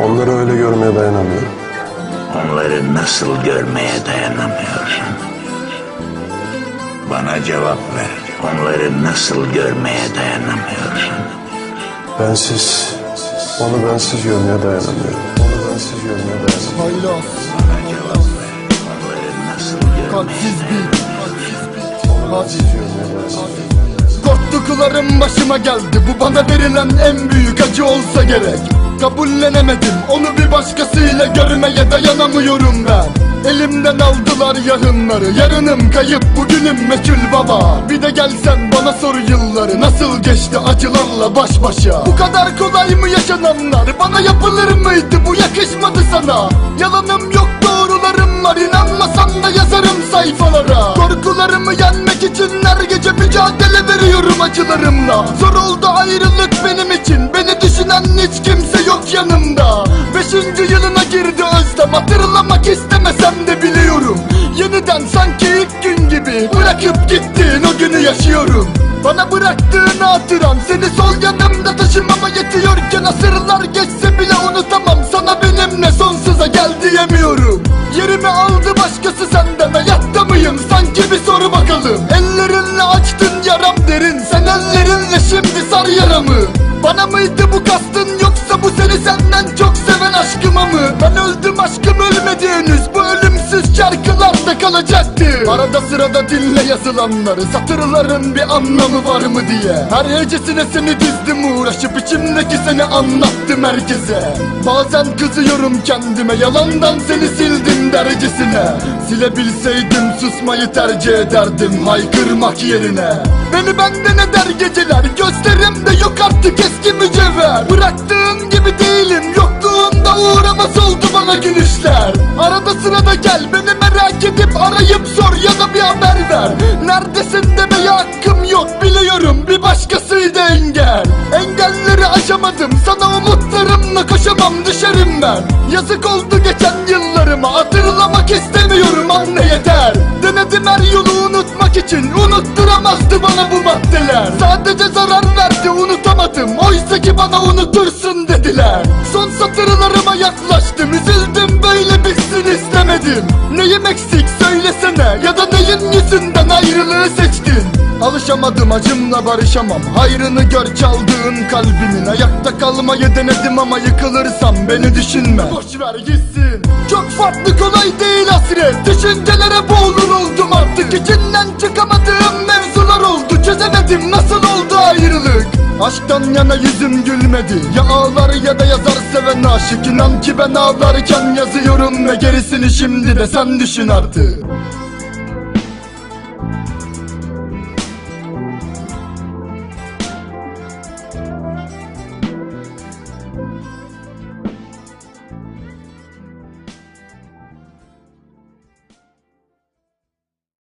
Onları öyle görmeye dayanamıyorum. Onları nasıl görmeye dayanamıyorsun? Bana cevap ver. Onları nasıl görmeye dayanamıyorsun? Bensiz, onu bensiz görmeye dayanamıyorum. Onu bensiz görmeye dayanamıyorum. Bana cevap ver. Onları nasıl görmeye kalpsiz bir Bensiz görmeye dayanamıyorum. Korktuklarım başıma geldi Bu bana verilen en büyük acı olsa gerek Kabullenemedim. Onu bir başkasıyla görmeye dayanamıyorum ben. Elimden aldılar yarınları Yarınım kayıp bugünüm meçhul baba. Bir de gelsen bana sor yılları. Nasıl geçti acılarla baş başa? Bu kadar kolay mı yaşananlar? Bana yapılır mıydı bu yakışmadı sana? Yalanım yok doğrularım var. İnanmasan da yazarım sayfalara. Korkularımı veriyorum acılarımla. Zor oldu ayrılık benim için. Beni düşünen hiç kimse yok yanımda. Beşinci yılına girdi özlem. Hatırlamak istemesem de biliyorum. Yeniden sanki ilk gün gibi Bırakıp gittiğin o günü yaşıyorum. Bana bıraktığın hatıran Seni sol yanımda taşımama yetiyorken Asırlar geçse bile unutamam. Sana benimle sonsuza gel diyemiyorum. Yerimi aldı başkası sende Hayatta mıyım? Sanki bir soru bakalım şimdi sar yaramı. Bana mıydı bu kastın yoksa bu seni senden çok seven aşkıma mı? Ben öldüm aşkım ölmedi henüz. Bu ölümsüz şarkılarda kalacaktı. Arada sırada dinle yazılanları Satırların bir anlamı var mı diye. Her hecesine seni dizdim uğraşıp içimdeki seni anlattım herkese. Bazen kızıyorum kendime yalandan seni sildim derecesine. Silebilseydim susmayı tercih ederdim haykırmak yerine. Beni benden eder geceler gözlerimde yok artık eski mücevher. Bıraktığın gibi değilim yokluğunda uğramaz oldu bana gülüşler. Arada sırada gel beni edip arayıp sor ya da bir haber ver. Neredesin demeye hakkım yok. Biliyorum bir başkasıydı engel. Engelleri aşamadım sana umutlarımla koşamam düşerim ben. Yazık oldu geçen yıllarıma hatırlamak istemiyorum anne yeter. Denedim her yolu unutmak için unutturamazdı bana bu maddeler. Sadece zarar verdi unutamadım. Oysa ki bana unutursun dediler. Son satırlarıma yaklaştım üzüldüm Neyim eksik söylesene. Ya da neyin yüzünden ayrılığı seçtin? Alışamadım acımla barışamam. Hayrını gör çaldığın kalbimin. Ayakta kalmayı denedim ama yıkılırsam beni düşünme. Boş ver gitsin. Çok farklı kolay değil hasret. Düşüncelere boğulur oldum artık. İçinden çıkamadığım mevzular Aşktan yana yüzüm gülmedi. Ya ağlar ya da yazar seven aşık. İnan ki ben ağlarken yazıyorum Ve gerisini şimdi de sen düşün artık